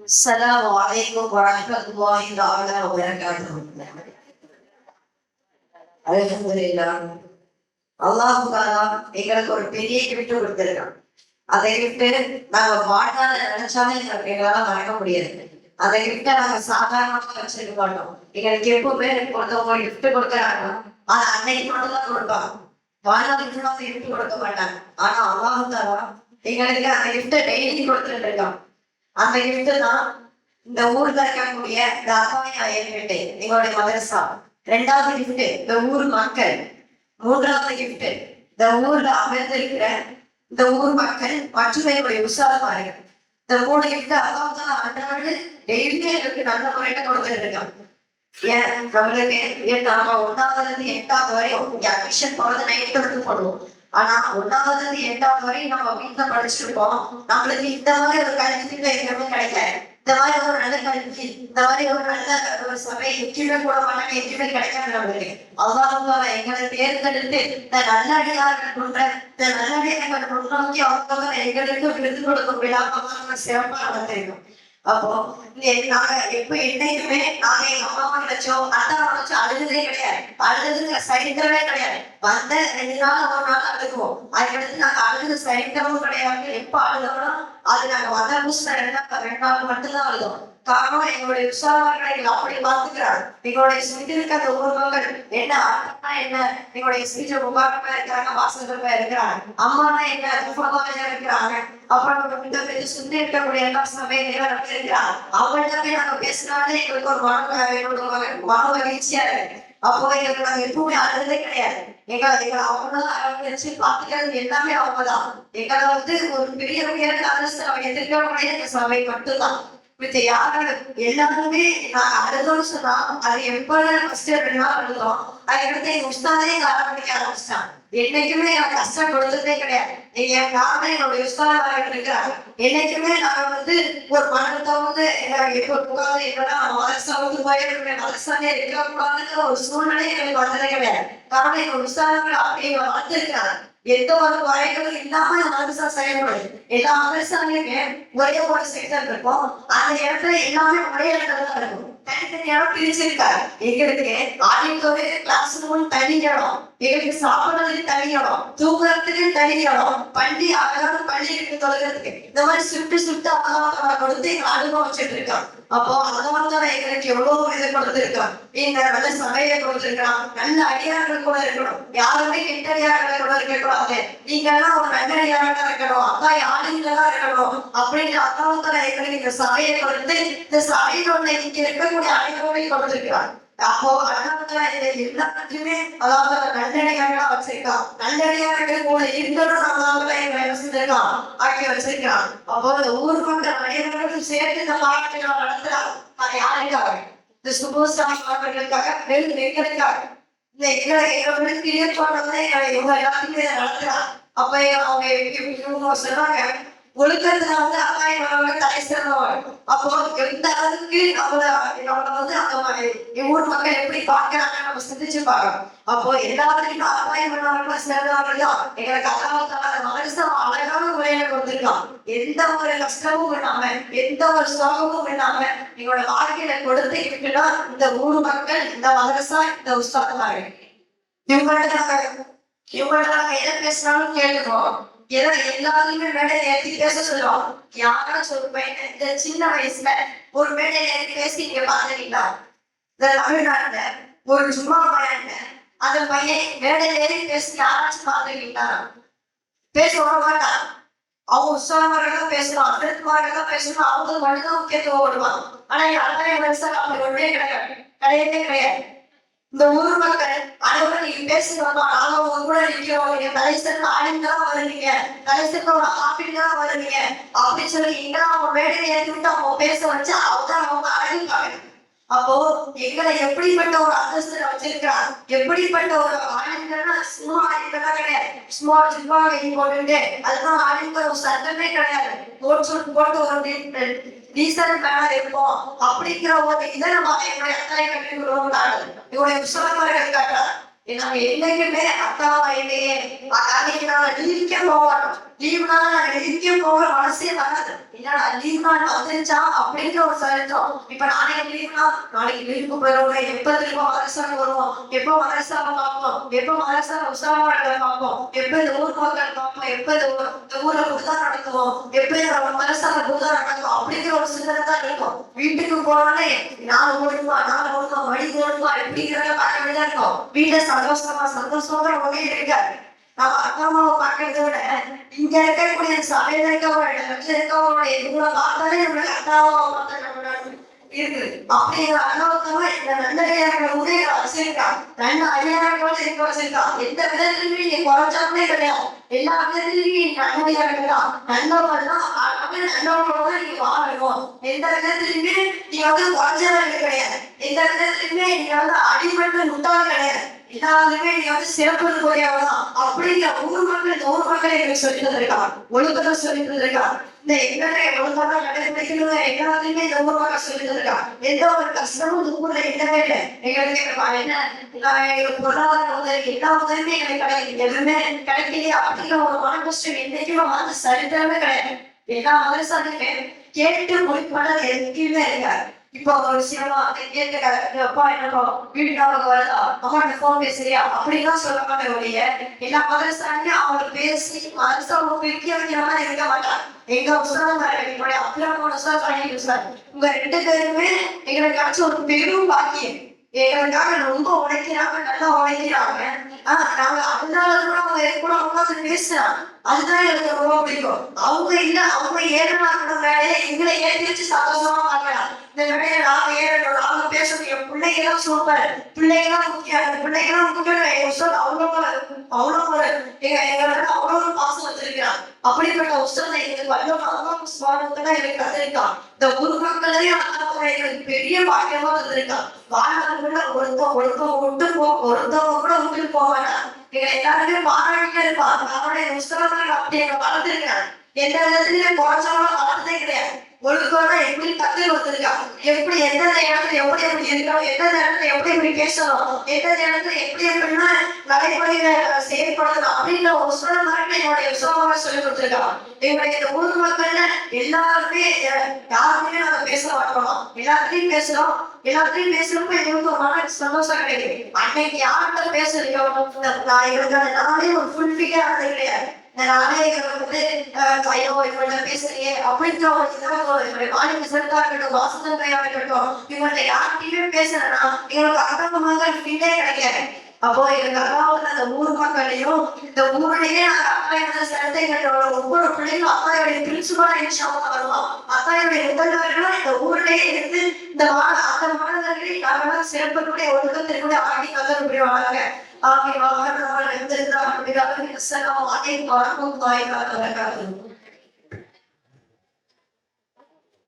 السلام عليكم ورحمة الله تعالى وبركاته அல்ஹம்துலில்லாஹ் அல்லாஹ் தாலா எங்களுக்கு ஒரு பெரிய கிஃப்ட் கொடுத்திருக்கான் அதை கிஃப்ட் நாங்க வாழ்நாள் நினைச்சாலே எங்களுக்கு எங்களால மறக்க முடியாது அந்த கிஃப்ட நாங்க சாதாரணமா வச்சிருக்க மாட்டோம் எங்களுக்கு எப்பவுமே ஒருத்தவங்க கிஃப்ட் கொடுக்குறாங்க ஆனா அன்னைக்கு மட்டும் தான் கொடுப்பாங்க வாழ்நாள் ஃபுல்லா கிஃப்ட் கொடுக்க மாட்டாங்க ஆனா அல்லாஹ் தாலா எங்களுக்கு அந்த கிஃப்ட டெய்லி கொடுத்துட்டு இருக்கான் அந்த கிஃப்ட் தான் இந்த ஊர்ல இருக்கக்கூடிய இந்த அப்பாயா ஏற்பட்டு எங்களுடைய மதரசா ரெண்டாவது கிஃப்ட் இந்த ஊர் மக்கள் மூன்றாவது கிஃப்ட் இந்த ஊர்ல அமர்ந்திருக்கிற இந்த ஊர் மக்கள் மற்றும் எங்களுடைய உற்சாகமார்கள். இந்த மூணு கிஃப்ட் அதான் தான் அன்றாடு டெய்லியும் எங்களுக்கு நல்ல முறையில கொடுத்துட்டு இருக்கோம் ஏன்? நம்மளுக்கு நாம ஒன்னாவதுல இருந்து எட்டாவது வரையும் இங்க அட்மிஷன் போறது நைட் எடுத்து போடுவோம். ஆனா ஒன்னாவதுல இருந்து எட்டாவது வரை நம்ம வீட்டுல படிச்சிருப்போம். நம்மளுக்கு இந்த மாதிரி ஒரு கல்வி எங்கேயுமே கிடைக்காது இந்த மாதிரி ஒரு நல்ல கல்வி இந்த மாதிரி ஒரு நல்ல ஒரு சபை எங்கேயுமே கூட மாட்டாங்க எங்கேயுமே கிடைக்காது நம்மளுக்கு. அல்லாஹ் எங்களை தேர்ந்தெடுத்து இந்த நல்லடியார்கள் கொண்ட இந்த நல்லடியார்கள் முன்னோக்கி அவங்க எங்களுக்கு விருது கொடுக்கும் விழாம சிறப்பாக நடந்திருக்கும் அப்போ நாங்க எப்ப என்னைக்குமே நாங்க எங்க அம்மா அம்மா நினைச்சோம் அத்தா நினைச்சோம் அழுதுதே கிடையாது. அழுதுக்கு சரித்திரமே கிடையாது. வந்த ரெண்டு நாள் ஒரு நாள் அழுகுவோம். அதுக்கடுத்து நாங்க அழுது சரித்திரமும் கிடையாது. எப்ப அழுதோம்னா அது நாங்க வந்த புதுசுல என்ன ரெண்டு நாள் மட்டும்தான் அழுதோம். காரணம் எங்களுடைய உற்சாகங்களை எங்களை அப்படி பார்த்துக்கிறாங்க. எங்களுடைய சுற்றிருக்க அந்த உருவங்கள் என்ன அண்ணா என்ன எங்களுடைய சீஜ முகாரமா இருக்கிறாங்க வாசகமா இருக்கிறாங்க அம்மானா என்ன துஃபகாஜா இருக்கிறாங்க அப்புறம் இந்த பெரிய சுத்தி இருக்கக்கூடிய எல்லா சமயம் இருக்கிறாங்க. அவங்கள்ட்ட போய் நாங்க பேசினாலே எங்களுக்கு ஒரு மன என்னோட மன மகிழ்ச்சியா இருக்கு. அப்போ எங்களுக்கு எதுவுமே எப்பவுமே அழுதே கிடையாது. எங்களை எங்க அவங்க அரவணைச்சு பார்த்துக்கிறது எல்லாமே அவங்கதான். எங்களை வந்து ஒரு பெரிய உயர்ந்த அரசு அவங்க எதிர்க்கக்கூடிய சபை மட்டும்தான். மித்த யாரும் எல்லாருமே நான் அழுதோம் சொன்னா அது எப்போ ஃபர்ஸ்ட் ரெண்டு நாள் அழுதோம். அதை எடுத்து உஸ்தாதே எங்க ஆரம்பிக்க ஆரம்பிச்சிட்டாங்க என்னைக்குமே எனக்கு கஷ்டம் கொடுத்ததே கிடையாது என் காரணம் என்னுடைய உஸ்தாதாரர்கள் இருக்கிறாங்க என்னைக்குமே நான் வந்து ஒரு மனத்தை வந்து எனக்கு எப்ப உட்காந்து என்னன்னா மதரசா வந்து போயிருக்கேன் மதரசாலே இருக்கக்கூடாதுன்னு ஒரு சூழ்நிலை எனக்கு வந்ததே கிடையாது. காரணம் என் உஸ்தாதர்கள் அப்படி வந்திருக்கிறாங்க எந்த ஒரு குறைகளும் இல்லாம மதரசா செயல்படும் எல்லா மதரசாலையுமே ஒரே ஒரு செக்டர் இருக்கும். அந்த இடத்துல எல்லாமே ஒரே இடத்துல தான் இருக்கும். தனித்தனி பிரிச்சிருக்காரு எங்களுக்கு ஆடிட்டோரு கிளாஸ் ரூம் தனி இடம் எங்களுக்கு சாப்பிடுறதுக்கு தனி இடம் தூங்குறதுக்கு தனி இடம் பள்ளி அழகான பள்ளி இருக்கு. தொழுகிறதுக்கு இந்த மாதிரி சுட்டு சுட்டு அழகாக கொடுத்து அனுபவம் வச்சுட்டு இருக்கான் அப்போ அதனால எங்களுக்கு எவ்வளவு இது கொடுத்துருக்கான் இந்த நல்ல சபையை கொடுத்துருக்கலாம் நல்ல அடியார்கள் கூட இருக்கணும் யாருமே கெட்டடியார்கள் கூட இருக்கக்கூடாது நீங்க எல்லாம் ஒரு நல்லடியார்களா இருக்கணும் அப்பா யாருங்களா இருக்கணும் அப்படின்னு அதான் எங்களுக்கு இந்த சபையை கொடுத்து இந்த சபையில் உள்ள இங்க இருக்கக்கூடிய அனைவரையும் கொடுத்துருக்கிறான் அப்போ அண்ணாமலை இதை எல்லாத்தையுமே அதாவது நல்லடியார்களா வச்சிருக்கான் நல்லடியார்கள் கூட இருக்கணும் அண்ணாமலை வச்சிருக்கான் ஆக்கி வச்சிருக்கான் அப்போ இந்த ஊர் கொண்ட அனைவரும் சேர்த்து இந்த மாநாட்டை நடத்துறான் அது யாருக்காக இந்த சுபோசாமி அவர்களுக்காக வெறும் எங்களுக்காக இந்த எங்களை எங்களுக்கு கிளியர் பண்ணதை இவங்க எல்லாத்தையுமே நடத்துறான் அப்ப அவங்க சொன்னாங்க ஒழுக்கத்துல வந்து அப்பாயிரம் தலை சிறந்தவங்க அப்போ எந்த அளவுக்கு நம்மள நம்மள வந்து அந்த ஊர் மக்கள் எப்படி பார்க்கறாங்க நம்ம சிந்திச்சு பார்க்கணும். அப்போ எல்லாத்துக்கும் அப்பாயிரம் பண்ணவர்கள் சிறந்தவர்கள் தான் எங்களுக்கு அல்லாஹ் மனுஷன் அழகான முறையில கொடுத்துருக்கான் எந்த ஒரு கஷ்டமும் இல்லாம எந்த ஒரு சோகமும் இல்லாம எங்களோட வாழ்க்கையில கொடுத்து இருக்குன்னா இந்த ஊர் மக்கள் இந்த மதரசா இந்த உஸ்தாதமார்கள். இவங்கள்ட்ட நாங்க இவங்கள்ட்ட நாங்க எதை பேசினாலும் கேட்டுக்கோம் ஏதோ எல்லாருமே மேடையில ஏற்றி பேச சொல்லுவோம் யாராச்சும் சொல்லுவேன் பையன் இந்த சின்ன வயசுல ஒரு மேடையில ஏற்றி பேசி நீங்க பாக்குறீங்களா இந்த தமிழ்நாட்டுல ஒரு சும்மா பையன் அந்த பையன் மேடையில ஏறி பேசி யாராச்சும் பாக்குறீங்களா பேச வர மாட்டான் அவங்க உற்சாகமாக பேசலாம். அதற்காக பேசணும் அவங்க மட்டும் முக்கியத்துவம் ஓடுவான் ஆனா யாரும் மனுஷன் அவங்க ஒன்றே கிடையாது. கிடையவே கிடையாது. இந்த ஊர் மக்கள் அனைவரும் நீங்க பேசுவாங்க நாங்க உங்க கூட நிக்கிறோம் நீங்க கலைசருக்கு ஆளுங்களா வருவீங்க. கலைசருக்கு ஒரு ஆப்பிளா வருவீங்க. அப்படின்னு சொல்லி இங்க அவங்க மேடையை ஏற்றி விட்டு அவங்க பேச வச்சு அவங்க அவங்க அழகு அழகுக்காங்க அப்போ எங்களை எப்படிப்பட்ட ஒரு அந்தஸ்துல வச்சிருக்கிறான் எப்படிப்பட்ட ஒரு ஆளுங்கன்னா சும்மா ஆளுங்களா கிடையாது. சும்மா சும்மா வெளியே போட்டு அதுதான் ஆளுங்க ஒரு சட்டமே கிடையாது. கோட் சூட் போட்டு ஒரு டீசல் மேல இருப்போம் அப்படிங்கிற ஒரு இதை நம்ம எங்களுடைய அத்தனை கட்டி விடுவோம் இவருடைய உற்சாகமாக இருக்காங்க நாங்க என்னைக்குமே அக்கா இல்லையே அன்னைக்கு நாங்க லீவுக்கே போவோம் மாட்டோம் லீவுனா நாங்க லீவுக்கே போக மனசே வராது. இல்லடா லீவ் நாள் வந்துருச்சா அப்படிங்கிற ஒரு சரித்திரம் இப்ப நாளைக்கு லீவ்னா நாளைக்கு லீவுக்கு போயிருவோம் எப்ப திரும்ப மதரசாக வருவோம்? எப்போ மதரசாவை பார்ப்போம்? எப்போ மதரசா உற்சாகங்களை பார்ப்போம்? எப்ப இந்த ஊர் மக்கள் பார்ப்போம்? எப்ப இந்த ஊர் இந்த ஊர்ல புதுதா நடத்துவோம் எப்ப இந்த மதரசால புதுதா நடத்துவோம் அப்படிங்கிற ஒரு சிந்தனை தான் இருக்கும். வீட்டுக்கு போனாலே நாலு ஓடுமா நாலு ஓடுமா வழி ஓடுமா எப்படிங்கிறத பார்க்க வேண்டியதா இருக்கும். வீட்டை சந்தோஷமா சந்தோஷமா தான் ஓடிட்டு இருக்காரு நம்ம அக்கா அம்மாவை பார்க்கறத விட இங்க இருக்கக்கூடிய சபையில இருக்கவங்க இடத்துல இருக்கவங்க இவங்களை பார்த்தாலே நம்மளுக்கு அக்காவா பார்த்தா நம்மளோட இருக்குது அப்படிங்கிற அளவுக்கு இந்த ரெண்டு ஐயாயிரம் உதவி வச்சிருக்கான் ரெண்டு ஐயாயிரம் இருக்க. வச்சிருக்கான் எந்த விதத்துலயுமே நீ குறைச்சாமே கிடையாது எல்லா விதத்திலுமே நீ நன்மையா இருக்கலாம் நல்லவன் தான் நல்லவங்களோட நீ வாழணும் எந்த விதத்துலயுமே நீ வந்து குறைஞ்சவன் கிடையாது எந்த விதத்துலயுமே நீ வந்து அடிபட்டு முட்டாள் கிடையாது எல்லாருமே நீ வந்து சிறப்பு கூடியவதான் அப்படிங்கிற ஊர் மக்கள் நூறு ஊர் மக்கள் எனக்கு சொல்லி தந்திருக்கான் ஒழுக்கத்தை சொல்லி தந்திருக்கான் இந்த எங்களை ஒழுங்காக கடைபிடிக்கணும் எல்லாருமே இந்த ஊர் மக்கள் சொல்லி தந்திருக்கான் எந்த ஒரு கஷ்டமும் இந்த ஊர்ல இல்லவே இல்லை. எங்களுக்கு என்ன எங்களுக்கு பொருளாதார உதவி எல்லா உதவியுமே எங்களுக்கு கிடையாது. எதுவுமே கிடைக்கலையே. அப்படிங்கிற ஒரு மன கஷ்டம் என்னைக்குமே வந்து சரித்திரமே கிடையாது. எல்லா மதரசாலையுமே கேட்டு முடிப்பாடு எங்கேயுமே இருக்காரு இப்போ ஒரு விஷயமா அப்பா என்னப்பா வீட்டுக்காக வருதா அம்மாட்ட போன் பேசுறியா சொல்ல மாட்டேன் ஒழிய எல்லா மதரசாலையும் அவங்க பேசி மதரசா பிரிக்க வைக்கிற மாதிரி இருக்க மாட்டாங்க எங்க உசாரம் என்னுடைய சார் சார் உங்க ரெண்டு பேருமே எங்களுக்கு கிடைச்ச ஒரு பெரும் பாக்கியம் எங்களுக்காக ரொம்ப உழைக்கிறாங்க நல்லா உழைக்கிறாங்க நாங்க அதனால கூட அவங்க என் கூட உட்காந்து பேசுறான் அதுதான் எனக்கு ரொம்ப பிடிக்கும். அவங்க இல்ல அவங்க ஏறனா கூட வேலையை எங்களை ஏற்றி வச்சு சந்தோஷமா பார்க்கலாம். இந்த வேலையை நாங்க ஏறணும். நாங்க பேசணும். என் பிள்ளைங்களாம் சூப்பர் பிள்ளைங்களாம் முக்கியம். அந்த பிள்ளைங்களாம் முக்கியம் என் உஸ்தாத் அவ்வளோ அவ்வளோ ஒரு எங்க எங்களோட அவ்வளோ பாசம் வச்சிருக்கிறான் அப்படிப்பட்ட உஸ்தாத் எங்களுக்கு வல்ல அல்லாஹ் சுப்ஹானஹு வ எனக்கு தந்திருக்கான். இந்த ஊர் மக்களையும் அல்லாஹ் எங்களுக்கு பெரிய பாக்கியமா தந்திருக்கான். வாழ்நாள் ஒருத்தம் ஒழுக்கம் விட்டு போ ஒருத்தவங்க கூட விட்டு போக வேண்டாம் எங்க எல்லாருமே பாராட்டிட்டு இருப்பான் அவருடைய புஸ்தகங்கள் அப்படி எங்க வளர்த்துருக்காங்க எந்த விதத்துலயும் குறைச்சாலும் ஒழுக்கம்னா எப்படி கத்து கொடுத்துருக்கான் எப்படி எந்த இடத்துல எப்படி எப்படி இருக்கணும் எந்த நேரத்துல எப்படி எப்படி பேசணும் எந்த நேரத்துல எப்படி எப்படின்னா நடைமுறையில செயல்படுத்தணும் அப்படின்னு ஒரு சுழல் என்னுடைய சுலபமா சொல்லி கொடுத்துருக்கான் எங்களுடைய இந்த ஊர் மக்கள்ல எல்லாருமே யாருமே நாங்க பேச மாட்டோம். எல்லாத்தையும் பேசுறோம். எல்லாத்தையும் பேசுறப்ப எங்களுக்கு ஒரு மன சந்தோஷம் கிடைக்கும் அன்னைக்கு யார்கிட்ட பேசுறீங்க நான் எங்களுக்கு நானே நாளே ஒரு ஃபுல் ஃபிகர் கிடையாது. இந்த நாளே வந்து ஐயோ இவங்கள்ட்ட பேசுறியே. அப்படின்ற மாநில சர்க்கார் இருக்கட்டும் வாசகங்கையா இருக்கட்டும் இவங்கள்ட்ட யார்கிட்டயுமே பேசுறேன்னா எங்களுக்கு அகமாக ஃபீலே கிடைக்காது அப்போ எங்க அக்காவுக்கு அந்த ஊர் மக்களையும் இந்த ஊர்லயே நாங்க அப்பா இருந்த சந்தைகளோட ஒவ்வொரு பிள்ளைகளும் அத்தாயோடைய பிரின்சிபலா இன்ஷால்லா வருவோம் அத்தாயோடைய முதல்வர்களும் இந்த ஊர்லயே இருந்து இந்த மா- அந்த மாணவர்களை நாங்களாம் சிறப்புடைய ஒழுக்கத்திற்குரிய ஆடி கல்லூரி வராங்க ஆகிய வாகனம் இருந்திருந்தால் அப்படி அனைத்து அலைக்கும் வரஹ்மத்துல்லாஹி வபரகாத்துஹு